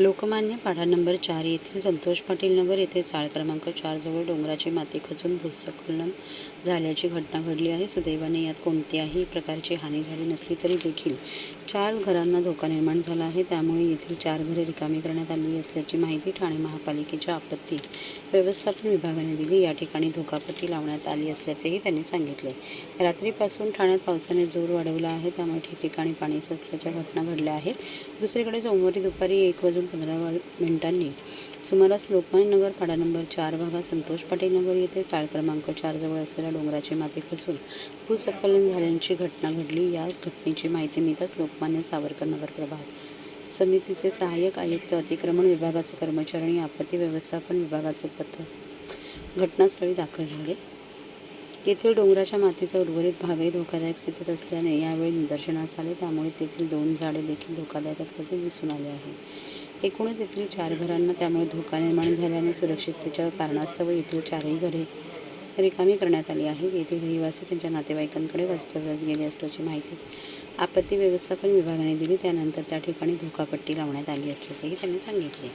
लोकमान्य पाढा नंबर चार येथील संतोष पाटील नगर येथे चाळ क्रमांक चारजवळ डोंगराची माती खचून भूस्खलन झाल्याची घटना घडली आहे. सुदैवाने यात कोणत्याही प्रकारची हानी झाली नसली तरी देखील चार घरांना धोका निर्माण झाला आहे. त्यामुळे येथील चार घरे रिकामी करण्यात आली असल्याची माहिती ठाणे महापालिकेच्या आपत्ती व्यवस्थापन विभागाने दिली. या ठिकाणी धोकापट्टी लावण्यात आली असल्याचेही त्यांनी सांगितले. रात्रीपासून ठाण्यात पावसाने जोर वाढवला आहे. त्यामुळे ठिकठिकाणी पाणी साचल्याच्या घटना घडल्या आहेत. दुसरीकडे सोमवारी दुपारी एक वाजून पंधरा मिनिटांनी सुमारास लोकमान्य नगर पाडा नंबर चार भागात संतोष पाटील नगर येथे चाळ क्रमांक चारजवळ असलेल्या डोंगराची माती खचून भूसकलन झाल्याची घटना घडली. या घटनेची माहिती मिळताच लोकमान्य सावरकर नगर प्रभाग समितीचे सहाय्यक आयुक्त अतिक्रमण विभागाचे कर्मचारी आणि आपत्ती व्यवस्थापन विभागाचे पथक घटनास्थळी दाखल झाले. येथील डोंगराच्या मातीचा उर्वरित भागही धोकादायक स्थितीत असल्याने यावेळी निदर्शनास आले. त्यामुळे तेथील दोन झाडे देखील धोकादायक असल्याचे दिसून आले आहे. एकूणच येथील चार घरांना त्यामुळे धोका निर्माण झाल्याने सुरक्षिततेच्या कारणास्तव येथील चारही घरे रिकामी करण्यात आली आहेत येथील रहिवासी त्यांच्या नातेवाईकांकडे वास्तव्यास गेले असल्याची माहिती आपत्ती व्यवस्थापन विभागाने दिली. त्यानंतर त्या ठिकाणी धोकापट्टी लावण्यात आली असल्याचेही त्यांनी सांगितले.